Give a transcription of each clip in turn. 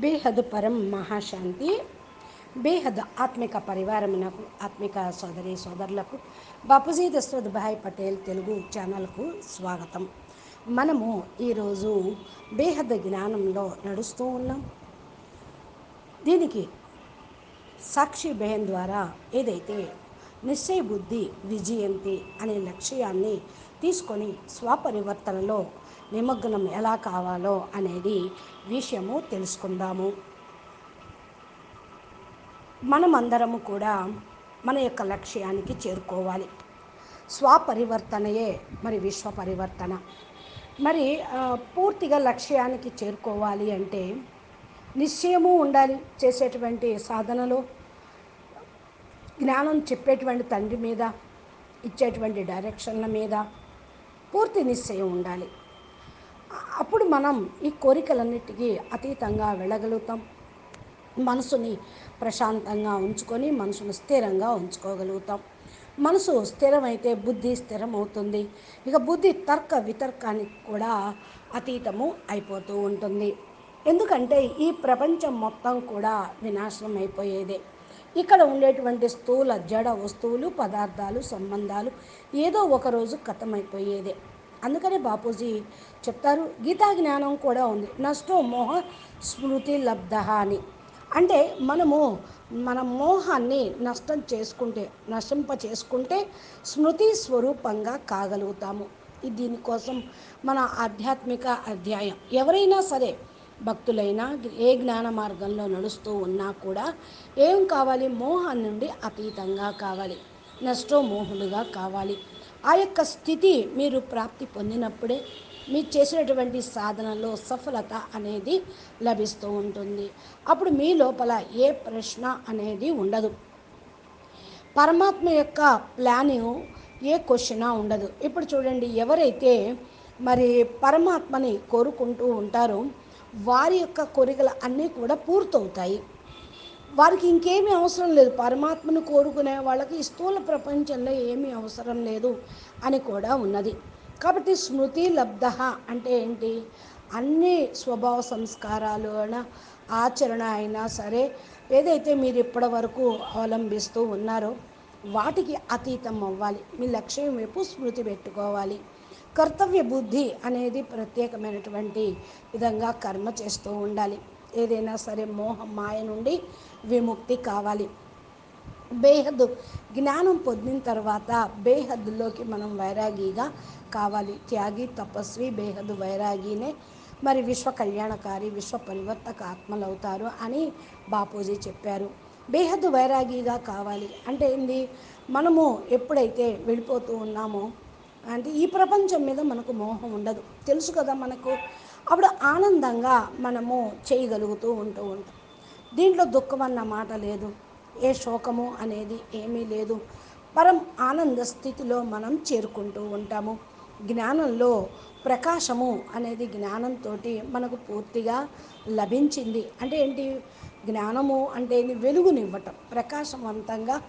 బేహద్ పరం మహాశాంతి బేహద్ ఆత్మిక పరివారమునకు ఆత్మిక సోదరి సోదరులకు బాపూజీ దశరథ్ భాయ్ పటేల్ తెలుగు ఛానల్కు స్వాగతం. మనము ఈరోజు బేహద్ జ్ఞానంలో నడుస్తూ ఉన్నాం. దీనికి సాక్షి బేహన్ ద్వారా ఏదైతే నిశ్చయ బుద్ధి విజయంతి అనే లక్ష్యాన్ని తీసుకొని స్వపరివర్తనలో నిమగ్నం ఎలా కావాలో అనేది విషయము తెలుసుకుందాము. మనమందరము కూడా మన యొక్క లక్ష్యానికి చేరుకోవాలి. స్వపరివర్తనయే మరి విశ్వ పరివర్తన మరి పూర్తిగా లక్ష్యానికి చేరుకోవాలి అంటే నిశ్చయము ఉండాలి చేసేటువంటి సాధనలో జ్ఞానం చెప్పేటువంటి తండ్రి మీద ఇచ్చేటువంటి డైరెక్షన్ల మీద పూర్తి నిశ్చయం ఉండాలి. అప్పుడు మనం ఈ కోరికలన్నిటికీ అతీతంగా వెళ్ళగలుగుతాం. మనసుని ప్రశాంతంగా ఉంచుకొని మనసును స్థిరంగా ఉంచుకోగలుగుతాం. మనసు స్థిరమైతే బుద్ధి స్థిరం అవుతుంది ఇక బుద్ధి తర్క వితర్కానికి కూడా అతీతము అయిపోతూ ఉంటుంది. ఎందుకంటే ఈ ప్రపంచం మొత్తం కూడా వినాశనం అయిపోయేదే. ఇక్కడ ఉండేటువంటి స్థూల జడ వస్తువులు పదార్థాలు సంబంధాలు ఏదో ఒకరోజు కథమైపోయేదే. అందుకనే బాపూజీ చెప్తారు గీతా జ్ఞానం కూడా ఉంది. నష్టో మోహ స్మృతి లబ్ధ అని. అంటే మనము మన మోహాన్ని నష్టం చేసుకుంటే నశింప చేసుకుంటే స్మృతి స్వరూపంగా కాగలుగుతాము. దీనికోసం మన ఆధ్యాత్మిక అధ్యాయం. ఎవరైనా సరే భక్తులైనా ఏ జ్ఞాన మార్గంలో నడుస్తూ ఉన్నా కూడా ఏం కావాలి? మోహం నుండి అతీతంగా కావాలి. నష్టో మోహులుగా కావాలి. ఆ యొక్క స్థితి మీరు ప్రాప్తి పొందినప్పుడే మీరు చేసినటువంటి సాధనలో సఫలత అనేది లభిస్తూ ఉంటుంది. అప్పుడు మీ లోపల ఏ ప్రశ్న అనేది ఉండదు. పరమాత్మ యొక్క ప్లానింగ్ ఏ క్వశ్చన్ ఉండదు. ఇప్పుడు చూడండి ఎవరైతే మరి పరమాత్మని కోరుకుంటూ ఉంటారో వారి యొక్క కోరికలు అన్నీ కూడా పూర్తవుతాయి. వారికి ఇంకేమీ అవసరం లేదు. పరమాత్మను కోరుకునే వాళ్ళకి ఈ స్థూల ప్రపంచంలో ఏమీ అవసరం లేదు అని కూడా ఉన్నది. కాబట్టి స్మృతి లబ్ధ అంటే ఏంటి? అన్ని స్వభావ సంస్కారాలు అయినా ఆచరణ అయినా సరే ఏదైతే మీరు ఇప్పటి వరకు అవలంబిస్తూ ఉన్నారో వాటికి అతీతం అవ్వాలి. మీ లక్ష్యం వైపు స్మృతి పెట్టుకోవాలి. కర్తవ్య బుద్ధి అనేది ప్రత్యేకమైనటువంటి విధంగా కర్మ చేస్తూ ఉండాలి. ఏదైనా సరే మోహం మాయ నుండి విముక్తి కావాలి. బేహద్దు జ్ఞానం పొందిన తర్వాత బేహద్దులోకి మనం వైరాగిగా కావాలి. త్యాగి తపస్వి బేహద్దు వైరాగినే మరి విశ్వ కళ్యాణకారి విశ్వ పరివర్తక ఆత్మలు అవుతారు అని బాపూజీ చెప్పారు. బేహద్దు వైరాగిగా కావాలి అంటే ఏంది? మనము ఎప్పుడైతే వెళ్ళిపోతూ ఉన్నామో అంటే ఈ ప్రపంచం మీద మనకు మోహం ఉండదు. తెలుసు కదా మనకు? అప్పుడు ఆనందంగా మనము చేయగలుగుతూ ఉంటూ ఉంటాం. దీంట్లో దుఃఖం అన్న మాట లేదు. ఏ శోకము అనేది ఏమీ లేదు. పరం ఆనంద స్థితిలో మనం చేరుకుంటూ ఉంటాము. జ్ఞానంలో ప్రకాశము అనేది జ్ఞానంతో మనకు పూర్తిగా లభించింది. అంటే ఏంటి? జ్ఞానము అంటే వెలుగునివ్వటం. ప్రకాశవంతంగా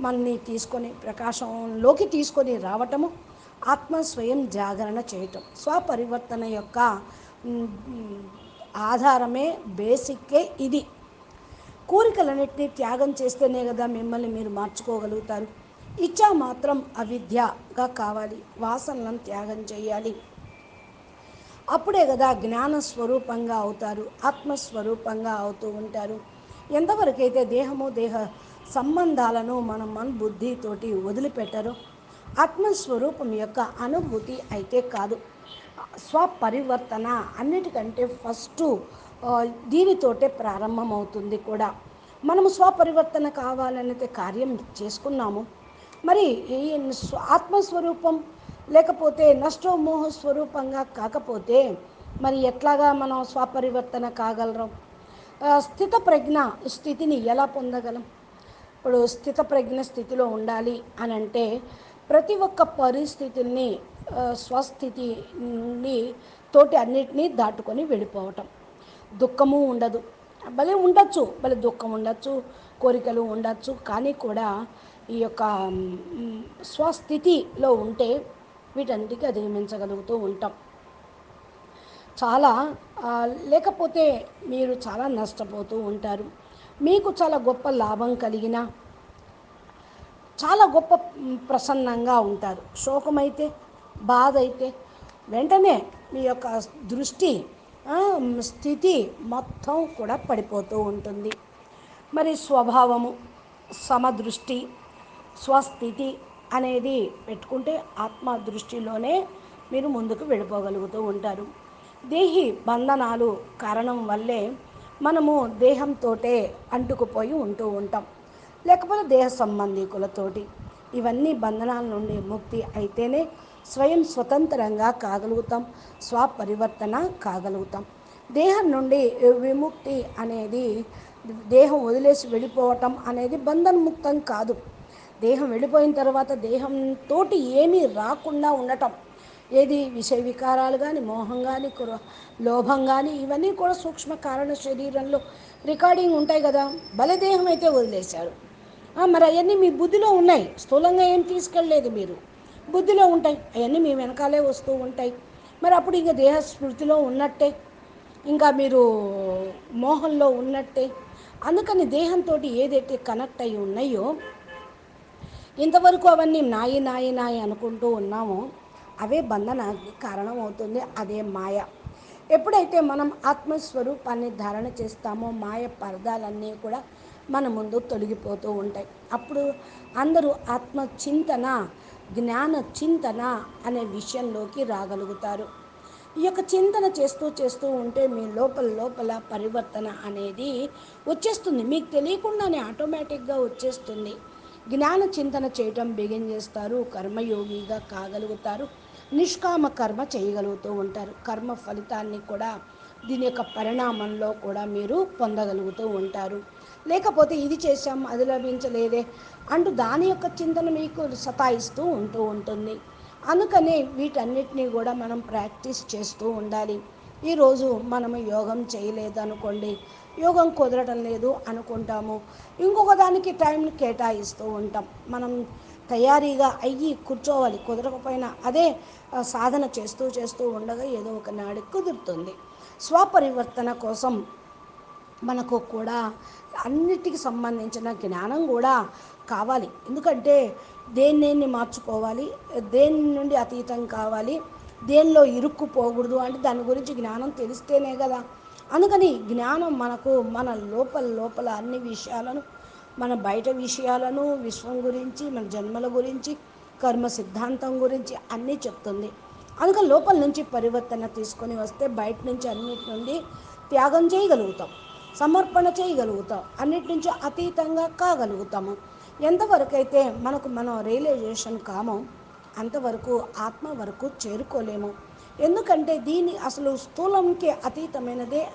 మనని తీసుకొని ప్రకాశంలోకి తీసుకొని రావటము. ఆత్మ స్వయం జాగరణ చేయటం. స్వపరివర్తన యొక్క ఆధారమే బేసిక్కే ఇది. కోరికలన్నింటినీ త్యాగం చేస్తేనే కదా మిమ్మల్ని మీరు మార్చుకోగలుగుతారు. ఇచ్చా మాత్రం అవిద్యగా కావాలి. వాసనలను త్యాగం చేయాలి. అప్పుడే కదా జ్ఞాన స్వరూపంగా అవుతారు. ఆత్మస్వరూపంగా అవుతూ ఉంటారు. ఎంతవరకైతే దేహము దేహ సంబంధాలను మన మన్ బుద్ధితోటి వదిలిపెట్టరో ఆత్మస్వరూపం యొక్క అనుభూతి అయితే కాదు. స్వపరివర్తన అన్నిటికంటే ఫస్ట్ దీనితోటే ప్రారంభమవుతుంది కూడా. మనము స్వపరివర్తన కావాలనైతే కార్యం చేసుకున్నాము. మరి స్వ- ఆత్మస్వరూపం లేకపోతే నష్టోమోహ స్వరూపంగా కాకపోతే మరి ఎట్లాగా మనం స్వపరివర్తన కాగలరం? స్థిత ప్రజ్ఞ స్థితిని ఎలా పొందగలం? ఇప్పుడు స్థిత ప్రజ్ఞ స్థితిలో ఉండాలి అని అంటే ప్రతి ఒక్క పరిస్థితుల్ని స్వస్థితి నుండి తోటి అన్నిటినీ దాటుకొని వెళ్ళిపోవటం. దుఃఖము ఉండదు. భలే ఉండొచ్చు భలే దుఃఖం ఉండొచ్చు కోరికలు ఉండొచ్చు కానీ కూడా ఈ యొక్క స్వస్థితిలో ఉంటే వీటన్నిటికీ అధిగమించగలుగుతూ ఉంటాం. చాలా లేకపోతే మీరు చాలా నష్టపోతూ ఉంటారు. మీకు చాలా గొప్ప లాభం కలిగిన చాలా గొప్ప ప్రసన్నంగా ఉంటారు. శోకమైతే బాధ అయితే వెంటనే మీ యొక్క దృష్టి స్థితి మొత్తం కూడా పడిపోతూ ఉంటుంది. మరి స్వభావము సమదృష్టి స్వస్థితి అనేది పెట్టుకుంటే ఆత్మ దృష్టిలోనే మీరు ముందుకు వెళ్ళిపోగలుగుతూ ఉంటారు. దేహి బంధనాలు కారణం వల్లే మనము దేహంతోటే అంటుకుపోయి ఉంటూ ఉంటాం. లేకపోతే దేహ సంబంధికులతోటి. ఇవన్నీ బంధనాల నుండి ముక్తి అయితేనే స్వయం స్వతంత్రంగా కాగలుగుతాం స్వపరివర్తన కాగలుగుతాం. దేహం నుండి విముక్తి అనేది దేహం వదిలేసి వెళ్ళిపోవటం అనేది బంధన్ముక్తం కాదు. దేహం వెళ్ళిపోయిన తర్వాత దేహంతో ఏమీ రాకుండా ఉండటం. ఏది విషయ వికారాలు కానీ మోహం కానీ కుర లోభం కానీ ఇవన్నీ కూడా సూక్ష్మ కారణ శరీరంలో రికార్డింగ్ ఉంటాయి కదా. బలదేహం అయితే వదిలేశారు. మరి అవన్నీ మీ బుద్ధిలో ఉన్నాయి. స్థూలంగా ఏం తీసుకెళ్ళలేదు మీరు. బుద్ధిలో ఉంటాయి. అవన్నీ మీ వెనకాలే వస్తూ ఉంటాయి. మరి అప్పుడు ఇంకా దేహ స్మృతిలో ఉన్నట్టే ఇంకా మీరు మోహంలో ఉన్నట్టే అందుకని దేహంతో ఏదైతే కనెక్ట్ అయి ఉన్నాయో ఇంతవరకు అవన్నీ నాయి నాయి నాయి అనుకుంటూ ఉన్నామో అవే బంధనానికి కారణం అవుతుంది అదే మాయ. ఎప్పుడైతే మనం ఆత్మస్వరూపాన్ని ధారణ చేస్తామో మాయ పరదాలన్నీ కూడా మన ముందు తొలగిపోతూ ఉంటాయి. అప్పుడు అందరూ ఆత్మచింతన జ్ఞాన చింతన అనే విషయంలోకి రాగలుగుతారు. ఈ యొక్క చింతన చేస్తూ చేస్తూ ఉంటే మీ లోపల లోపల పరివర్తన అనేది వచ్చేస్తుంది. మీకు తెలియకుండానే ఆటోమేటిక్గా వచ్చేస్తుంది. జ్ఞాన చింతన చేయటం బిగిన్ చేస్తారు కర్మయోగిగా కాగలుగుతారు నిష్కామ కర్మ చేయగలుగుతూ ఉంటారు. కర్మ ఫలితాన్ని కూడా దీని యొక్క పరిణామంలో కూడా మీరు పొందగలుగుతూ ఉంటారు. లేకపోతే ఇది చేశాం అది లభించలేదే అంటూ దాని యొక్క చింతన మీకు సతాయిస్తూ ఉంటూ ఉంటుంది. అందుకనే వీటన్నిటినీ కూడా మనం ప్రాక్టీస్ చేస్తూ ఉండాలి. ఈరోజు మనము యోగం చేయలేదు అనుకోండి యోగం కుదరటం లేదు అనుకుంటాము. ఇంకొక దానికి టైం కేటాయిస్తూ ఉంటాం. మనం తయారీగా అయ్యి కూర్చోవాలి కుదరకపోయినా అదే సాధన చేస్తూ చేస్తూ ఉండగా ఏదో ఒక నాడు కుదురుతుంది. స్వపరివర్తన కోసం మనకు కూడా అన్నిటికి సంబంధించిన జ్ఞానం కూడా కావాలి. ఎందుకంటే దేన్ని మార్చుకోవాలి దేని నుండి అతీతం కావాలి దేనిలో ఇరుక్కుపోకూడదు అంటే దాని గురించి జ్ఞానం తెలిస్తేనే కదా. అందుకని జ్ఞానం మనకు మన లోపల లోపల అన్ని విషయాలను మన బయట విషయాలను విశ్వం గురించి మన జన్మల గురించి కర్మ సిద్ధాంతం గురించి అన్నీ చెప్తుంది. అందుకని లోపల నుంచి పరివర్తన తీసుకొని వస్తే బయట నుంచి అన్నిటి నుండి త్యాగం చేయగలుగుతాం సమర్పణ చేయగలుగుతాం అన్నిటి నుంచి అతీతంగా కాగలుగుతాము ఎంతవరకైతే మనకు మనం రియలైజేషన్ కామో అంతవరకు ఆత్మ వరకు చేరుకోలేము. ఎందుకంటే దీని అసలు స్థూలంకి అతీతమైనదే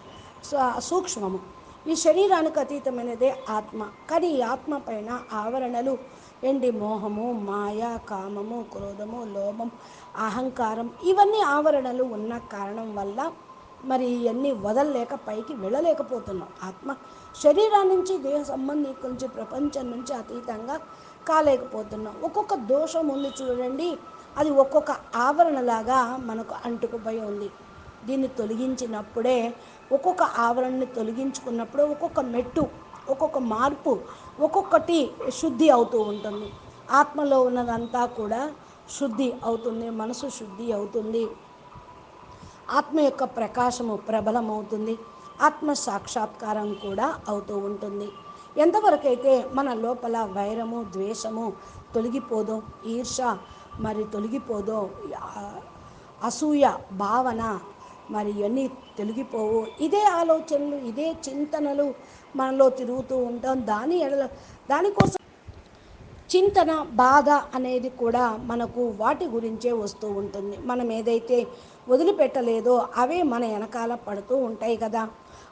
స- సూక్ష్మము. ఈ శరీరానికి అతీతమైనదే ఆత్మ. కానీ ఈ ఆత్మ పైన ఆవరణలు ఏంటి మోహము మాయ కామము క్రోధము లోభం అహంకారం ఇవన్నీ ఆవరణలు ఉన్న కారణం వల్ల మరి ఇవన్నీ వదలలేక పైకి వెళ్ళలేకపోతున్నాం. ఆత్మ శరీరం నుంచి దేహ సంబంధికుల నుంచి ప్రపంచం నుంచి అతీతంగా కాలేకపోతున్నాం. ఒక్కొక్క దోషం ఉంది చూడండి అది ఒక్కొక్క ఆవరణలాగా మనకు అంటుకుపోయి ఉంది. దీన్ని తొలగించినప్పుడే ఒక్కొక్క ఆవరణని తొలగించుకున్నప్పుడు ఒక్కొక్క మెట్టు ఒక్కొక్క మార్పు ఒక్కొక్కటి శుద్ధి అవుతూ ఉంటుంది. ఆత్మలో ఉన్నదంతా కూడా శుద్ధి అవుతుంది మనసు శుద్ధి అవుతుంది. ఆత్మ యొక్క ప్రకాశము ప్రబలమవుతుంది. ఆత్మ సాక్షాత్కారం కూడా అవుతూ ఉంటుంది. ఎంతవరకైతే మన లోపల వైరము ద్వేషము తొలగిపోదో ఈర్ష మరి తొలగిపోదో అసూయ భావన మరి ఇవన్నీ తొలగిపోవు. ఇదే ఆలోచనలు ఇదే చింతనలు మనలో తిరుగుతూ ఉంటాం. దాని ఎడల దానికోసం చింతన బాధ అనేది కూడా మనకు వాటి గురించే వస్తూ ఉంటుంది. మనం ఏదైతే వదిలిపెట్టలేదో అవే మన వెనకాల పడుతూ ఉంటాయి కదా.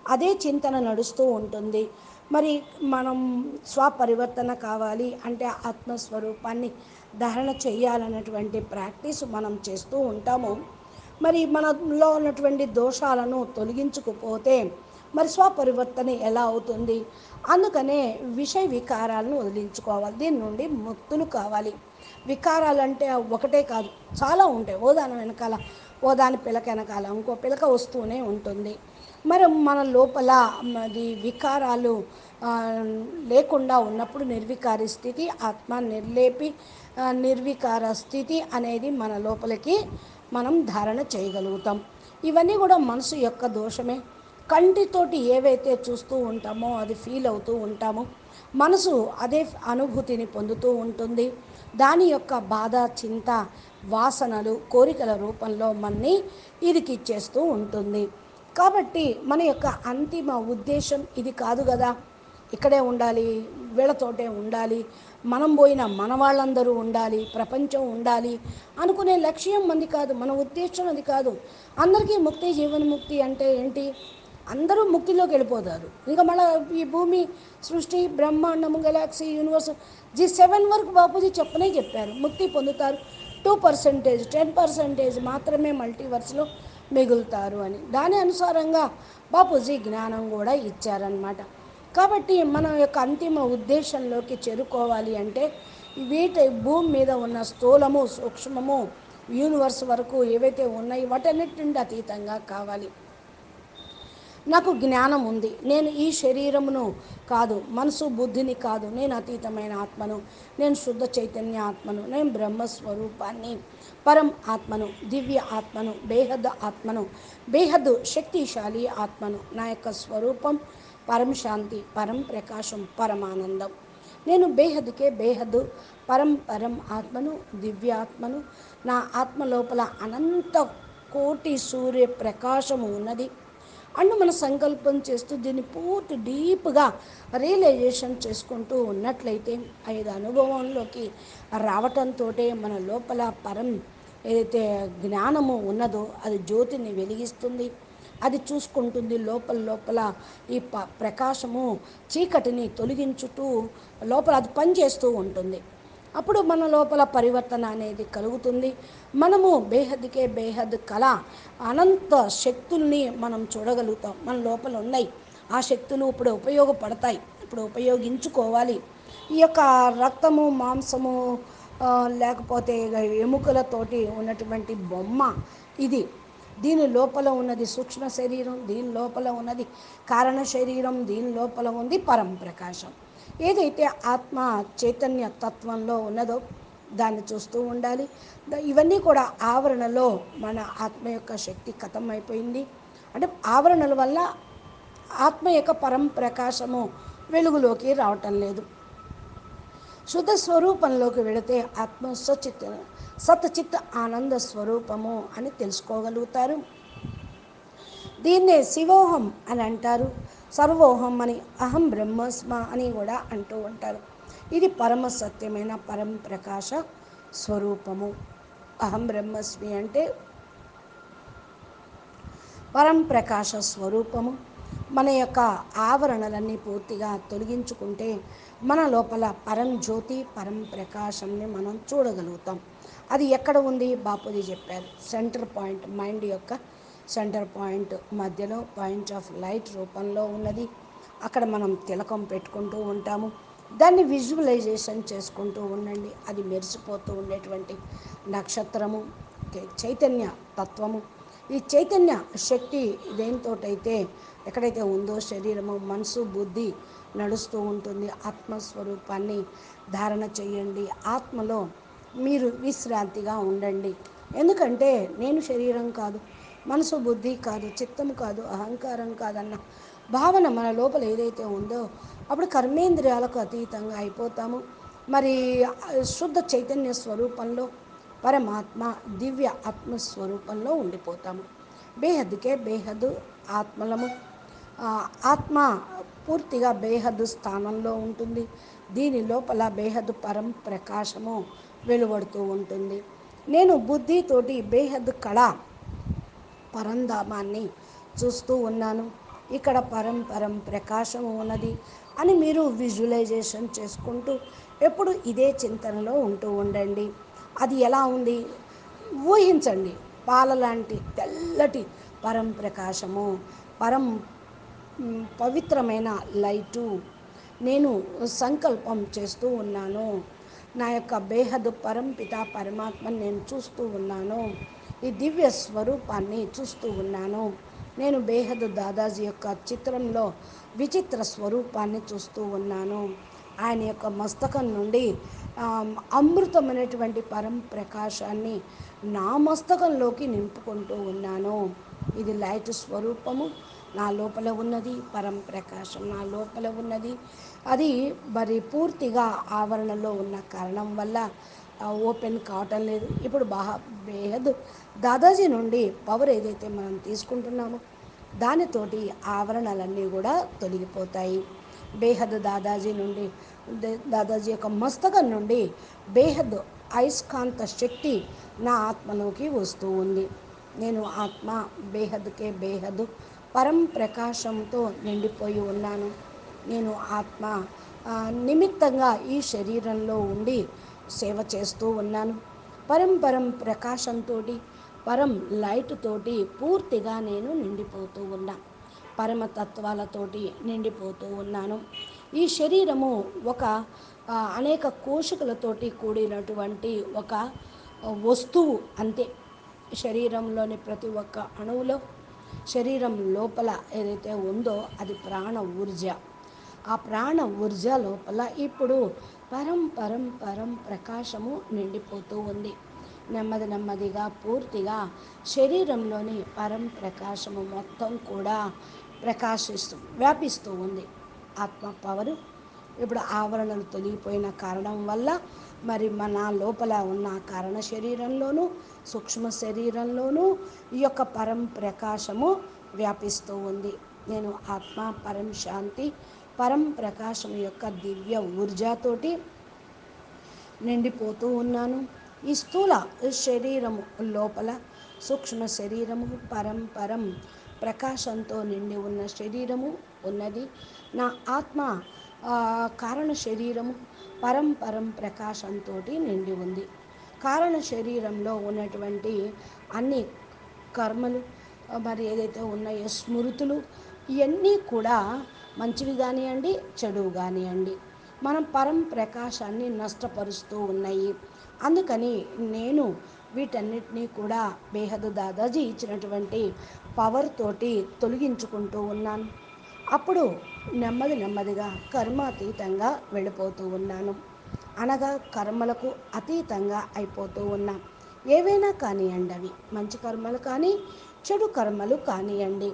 అదే చింతన నడుస్తూ ఉంటుంది. మరి మనం స్వపరివర్తన కావాలి అంటే ఆత్మస్వరూపాన్ని ధారణ చేయాలన్నటువంటి ప్రాక్టీస్ మనం చేస్తూ ఉంటాము. మరి మనలో ఉన్నటువంటి దోషాలను తొలగించుకుపోతే మరి స్వపరివర్తన ఎలా అవుతుంది? అందుకనే విషయ వికారాలను వదిలించుకోవాలి. దీని నుండి ముక్తులు కావాలి. వికారాలంటే ఒకటే కాదు చాలా ఉంటాయి. ఓ దాని వెనకాల ఓ దాని పిలక వెనకాల ఇంకో పిలక వస్తూనే ఉంటుంది. మరి మన లోపల అది వికారాలు లేకుండా ఉన్నప్పుడు నిర్వికారి స్థితి ఆత్మ నిర్లేపి నిర్వికార స్థితి అనేది మన లోపలికి మనం ధారణ చేయగలుగుతాం. ఇవన్నీ కూడా మనసు యొక్క దోషమే. కంటితోటి ఏవైతే చూస్తూ ఉంటామో అది ఫీల్ అవుతూ ఉంటామో. మనసు అదే అనుభూతిని పొందుతూ ఉంటుంది. దాని యొక్క బాధ చింత వాసనలు కోరికల రూపంలో మనని ఇరికిచ్చేస్తూ ఉంటుంది. కాబట్టి మన యొక్క అంతిమ ఉద్దేశం ఇది కాదు కదా ఇక్కడే ఉండాలి వీళ్ళతోటే ఉండాలి మనం పోయిన మన వాళ్ళందరూ ఉండాలి ప్రపంచం ఉండాలి అనుకునే లక్ష్యం మంది కాదు మన ఉద్దేశం అది కాదు. అందరికీ ముక్తి జీవన్ముక్తి అంటే ఏంటి? అందరూ ముక్తిలోకి వెళ్ళిపోతారు. ఇంకా మళ్ళీ ఈ భూమి సృష్టి బ్రహ్మాండము గెలాక్సీ యూనివర్స్ జీ సెవెన్ వరకు బాపూజీ చెప్పనే చెప్పారు. ముక్తి పొందుతారు. టూ పర్సెంటేజ్ టెన్ పర్సెంటేజ్ మాత్రమే మల్టీవర్స్లో మిగులుతారు అని. దాని అనుసారంగా బాపూజీ జ్ఞానం కూడా ఇచ్చారనమాట కాబట్టి మన యొక్క అంతిమ ఉద్దేశంలోకి చేరుకోవాలి అంటే వీటి భూమి మీద ఉన్న స్థూలము సూక్ష్మము యూనివర్స్ వరకు ఏవైతే ఉన్నాయో వాటన్నిటి నుండి అతీతంగా కావాలి. నాకు జ్ఞానం ఉంది. నేను ఈ శరీరమును కాదు మనసు బుద్ధిని కాదు. నేను అతీతమైన ఆత్మను నేను శుద్ధ చైతన్య ఆత్మను నేను బ్రహ్మస్వరూపాన్ని పరం ఆత్మను దివ్య ఆత్మను బేహద్ ఆత్మను బేహద్ శక్తిశాలి ఆత్మను. నా యొక్క స్వరూపం పరం శాంతి పరం ప్రకాశం పరమానందం నేను బేహద్కే బేహద్ పరం పరం ఆత్మను దివ్య ఆత్మను. నా ఆత్మ లోపల అనంత కోటి సూర్య ప్రకాశము ఉన్నది. అండ్ మన సంకల్పం చేస్తూ దీన్ని పూర్తి డీప్గా రియలైజేషన్ చేసుకుంటూ ఉన్నట్లయితే ఐదు అనుభవంలోకి రావటంతో మన లోపల పరం ఏదైతే జ్ఞానము ఉన్నదో అది జ్యోతిని వెలిగిస్తుంది. అది చూసుకుంటుంది లోపల లోపల ఈ ప ప్రకాశము చీకటిని తొలగించుతూ లోపల అది పనిచేస్తూ ఉంటుంది. అప్పుడు మన లోపల పరివర్తన అనేది కలుగుతుంది. మనము బేహద్కే బేహద్ కళ అనంత శక్తుల్ని మనం చూడగలుగుతాం. మన లోపల ఉన్నాయి. ఆ శక్తులు ఇప్పుడు ఉపయోగపడతాయి. ఇప్పుడు ఉపయోగించుకోవాలి. ఈ యొక్క రక్తము మాంసము లేకపోతే ఎముకలతోటి ఉన్నటువంటి బొమ్మ ఇది. దీని లోపల ఉన్నది సూక్ష్మ శరీరం దీని లోపల ఉన్నది కారణ శరీరం దీని లోపల ఉంది పరం ప్రకాశం ఏదైతే ఆత్మ చైతన్య తత్వంలో ఉన్నదో దాన్ని చూస్తూ ఉండాలి. ఇవన్నీ కూడా ఆవరణలో మన ఆత్మ యొక్క శక్తి కథం అయిపోయింది అంటే ఆవరణల వల్ల ఆత్మ యొక్క పరం ప్రకాశము వెలుగులోకి రావటం లేదు. శుద్ధ స్వరూపంలోకి వెళితే ఆత్మ సచిత్ సతచిత్ ఆనంద స్వరూపము అని తెలుసుకోగలుగుతారు. దీన్నే శివోహం అని అంటారు. సర్వోహం అని అహం బ్రహ్మస్మ అని కూడా అంటూ ఉంటారు. ఇది పరమ సత్యమైన పరం ప్రకాశ స్వరూపము. అహం బ్రహ్మస్మి అంటే పరం ప్రకాశ స్వరూపము. మన యొక్క ఆవరణలన్నీ పూర్తిగా తొలగించుకుంటే మన లోపల పరం జ్యోతి పరం ప్రకాశంని మనం చూడగలుగుతాం. అది ఎక్కడ ఉంది? బాపూజీ చెప్పారు. సెంటర్ పాయింట్ మైండ్ యొక్క సెంటర్ పాయింట్ మధ్యలో పాయింట్ ఆఫ్ లైట్ రూపంలో ఉన్నది. అక్కడ మనం తిలకం పెట్టుకుంటూ ఉంటాము. దాన్ని విజువలైజేషన్ చేసుకుంటూ ఉండండి. అది మెరిసిపోతూ ఉండేటువంటి నక్షత్రము చైతన్య తత్వము. ఈ చైతన్య శక్తి దేనితోటైతే ఎక్కడైతే ఉందో శరీరము మనసు బుద్ధి నడుస్తూ ఉంటుంది. ఆత్మస్వరూపాన్ని ధారణ చేయండి. ఆత్మలో మీరు విశ్రాంతిగా ఉండండి. ఎందుకంటే నేను శరీరం కాదు. మనసు బుద్ధి కాదు చిత్తం కాదు అహంకారం కాదన్న భావన మన లోపల ఏదైతే ఉందో అప్పుడు కర్మేంద్రియాలకు అతీతంగా అయిపోతాము. మరి శుద్ధ చైతన్య స్వరూపంలో పరమాత్మ దివ్య ఆత్మస్వరూపంలో ఉండిపోతాము. బేహద్కే బేహద్దు ఆత్మలము. ఆత్మ పూర్తిగా బేహద్దు స్థానంలో ఉంటుంది. దీని లోపల బేహద్దు పరం ప్రకాశము వెలువడుతూ ఉంటుంది. నేను బుద్ధితోటి బేహద్దు కళ పరంధామాన్ని చూస్తూ ఉన్నాను. ఇక్కడ పరంపరం ప్రకాశం ఉన్నది అని మీరు విజువలైజేషన్ చేసుకుంటూ ఎప్పుడు ఇదే చింతనలో ఉంటూ ఉండండి. అది ఎలా ఉంది? ఊహించండి. పాల లాంటి తెల్లటి పరం ప్రకాశము పరం పవిత్రమైన లైటు నేను సంకల్పం చేస్తూ ఉన్నాను. నా యొక్క బేహదు పరంపిత పరమాత్మని నేను చూస్తూ ఉన్నాను. ఈ దివ్య స్వరూపాన్ని చూస్తూ ఉన్నాను. నేను బేహద్ దాదాజీ యొక్క చిత్రంలో విచిత్ర స్వరూపాన్ని చూస్తూ ఉన్నాను. ఆయన యొక్క మస్తకం నుండి అమృతమైనటువంటి పరం ప్రకాశాన్ని నా మస్తకంలోకి నింపుకుంటూ ఉన్నాను. ఇది లైట్ స్వరూపము. నా లోపల ఉన్నది పరం ప్రకాశం. నా లోపల ఉన్నది. అది మరి పూర్తిగా ఆవరణలో ఉన్న కారణం వల్ల ఓపెన్ కావటం లేదు. ఇప్పుడు బహా బేహద్ దాదాజీ నుండి పవర్ ఏదైతే మనం తీసుకుంటున్నామో దానితోటి ఆవరణలన్నీ కూడా తొలగిపోతాయి. బేహద్ దాదాజీ నుండి దాదాజీ యొక్క మస్తకం నుండి బేహద్ అయస్కాంత శక్తి నా ఆత్మలోకి వస్తూ ఉంది. నేను ఆత్మ బేహద్కే బేహద్ పరం ప్రకాశంతో నిండిపోయి ఉన్నాను. నేను ఆత్మ నిమిత్తంగా ఈ శరీరంలో ఉండి సేవ చేస్తూ ఉన్నాను. పరంపరం ప్రకాశంతో పరం లైట్ తోటి పూర్తిగా నేను నిండిపోతూ ఉన్నా. పరమతత్వాలతోటి నిండిపోతూ ఉన్నాను. ఈ శరీరము ఒక అనేక కోశికలతోటి కూడినటువంటి ఒక వస్తువు అంతే. శరీరంలోని ప్రతి ఒక్క అణువులో శరీరం లోపల ఏదైతే ఉందో అది ప్రాణ ఊర్జ. ఆ ప్రాణ ఊర్జ లోపల ఇప్పుడు పరం పరం పరం ప్రకాశము నిండిపోతూ ఉంది. నెమ్మది నెమ్మదిగా పూర్తిగా శరీరంలోని పరం ప్రకాశము మొత్తం కూడా ప్రకాశిస్తూ వ్యాపిస్తూ ఉంది. ఆత్మ పవరు ఇప్పుడు ఆవరణలు తొలగిపోయిన కారణం వల్ల మరి మన లోపల ఉన్న కారణ శరీరంలోనూ సూక్ష్మ శరీరంలోనూ ఈ యొక్క పరం ప్రకాశము వ్యాపిస్తూ ఉంది. నేను ఆత్మ పరం శాంతి పరం ప్రకాశం యొక్క దివ్య ఊర్జాతోటి నిండిపోతూ ఉన్నాను. ఈ స్థూల శరీరము లోపల సూక్ష్మ శరీరము పరం పరం ప్రకాశంతో నిండి ఉన్న శరీరము ఉన్నది. నా ఆత్మ కారణ శరీరము పరం పరం ప్రకాశంతో నిండి ఉంది. కారణ శరీరంలో ఉన్నటువంటి అన్ని కర్మలు మరి ఏదైతే ఉన్నాయో స్మృతులు ఇవన్నీ కూడా మంచివి కానివ్వండి చెడు కానివ్వండి మనం పరం ప్రకాశాన్ని నష్టపరుస్తూ ఉన్నాయి. అందుకని నేను వీటన్నిటినీ కూడా బేహద్ దాదాజీ ఇచ్చినటువంటి పవర్ తోటి తొలగించుకుంటూ ఉన్నాను. అప్పుడు నెమ్మది నెమ్మదిగా కర్మాతీతంగా వెళ్ళిపోతూ ఉన్నాను. అనగా కర్మలకు అతీతంగా అయిపోతూ ఉన్నాం. ఏవైనా కానివ్వండి అవి. మంచి కర్మలు కానీ చెడు కర్మలు కానివ్వండి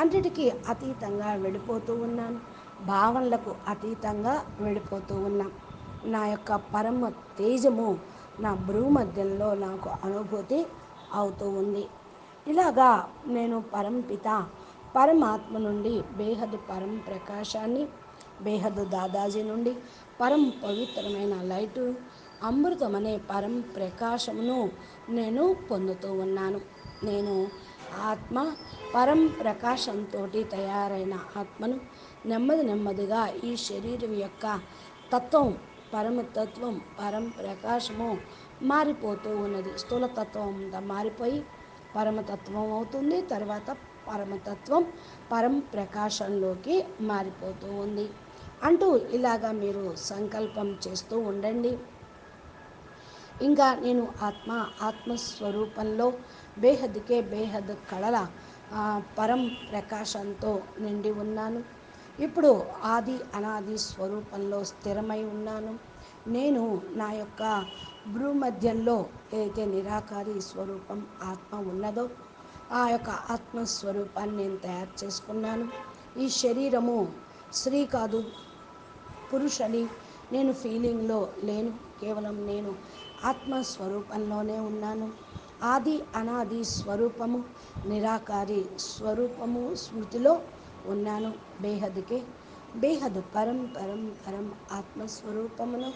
అన్నిటికీ అతీతంగా వెళ్ళిపోతూ ఉన్నాను. భావనలకు అతీతంగా వెళ్ళిపోతూ ఉన్నాం నా యొక్క పరమ తేజము నా భ్రూమధ్యంలో నాకు అనుభూతి అవుతూ ఉంది. ఇలాగా నేను పరంపిత పరమాత్మ నుండి బేహద్ పరం ప్రకాశాన్ని బేహద్ దాదాజీ నుండి పరం పవిత్రమైన లైటు అమృతం అనే పరం ప్రకాశమును నేను పొందుతూ ఉన్నాను. నేను ఆత్మ పరం ప్రకాశంతో తయారైన ఆత్మను నెమ్మది నెమ్మదిగా ఈ శరీరం యొక్క తత్వం పరమతత్వం పరం ప్రకాశము మారిపోతూ ఉన్నది. స్థూలతత్వం అంతా మారిపోయి పరమతత్వం అవుతుంది తర్వాత పరమతత్వం పరం ప్రకాశంలోకి మారిపోతూ ఉంది. అంటూ ఇలాగా మీరు సంకల్పం చేస్తూ ఉండండి. ఇంకా నేను ఆత్మ ఆత్మస్వరూపంలో బేహద్కే బేహద్ కళల పరం ప్రకాశంతో నిండి ఉన్నాను. ఇప్పుడు ఆది అనాది స్వరూపంలో స్థిరమై ఉన్నాను. నేను నా యొక్క భూమధ్యంలో ఏదైతే నిరాకారి స్వరూపం ఆత్మ ఉన్నదో ఆ యొక్క ఆత్మస్వరూపాన్ని నేను తయారు చేసుకున్నాను. ఈ శరీరము స్త్రీ కాదు పురుషని నేను ఫీలింగ్లో లేను. కేవలం నేను ఆత్మస్వరూపంలోనే ఉన్నాను. ఆది అనాది స్వరూపము నిరాకారి స్వరూపము స్మృతిలో ఉన్నాను. బేహద్కే బేహద్ పరం పరం పరం ఆత్మస్వరూపమును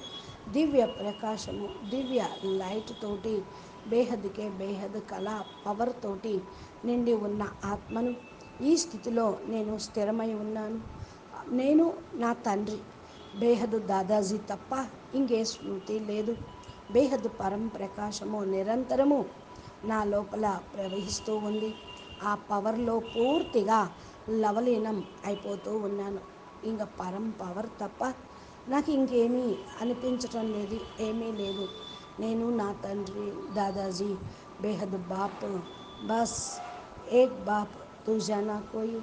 దివ్య ప్రకాశము దివ్య లైట్ తోటి బేహద్కే బేహద్ కళ పవర్ తోటి నిండి ఉన్న ఆత్మను ఈ స్థితిలో నేను స్థిరమై ఉన్నాను. నేను నా తండ్రి బేహద్ దాదాజీ తప్ప ఇంకే స్మృతి లేదు. బేహద్ పరం ప్రకాశము నిరంతరము నా లోపల ప్రవహిస్తూ ఉంది. ఆ పవర్లో పూర్తిగా లవలీనం అయిపోతూ ఉన్నాను. ఇంకా పరం పవర్ తప్ప నాకు ఇంకేమీ అనిపించటం లేదు ఏమీ లేదు. నేను నా తండ్రి దాదాజీ బేహద్ బాప్ బస్ ఏక్ బాప్ తుజానా కోయి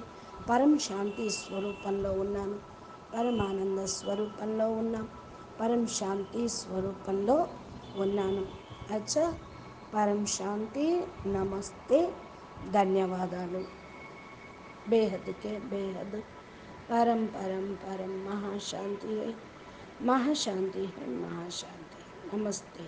పరం శాంతి స్వరూపంలో ఉన్నాను. పరమానంద స్వరూపంలో ఉన్నాం. పరం శాంతి స్వరూపంలో ఉన్నాను అచ్చా పరం శాంతి నమస్తే ధన్యవాదాలు बेहद के बेहद परम परम परम महाशांति है महाशांति है महाशांति है नमस्ते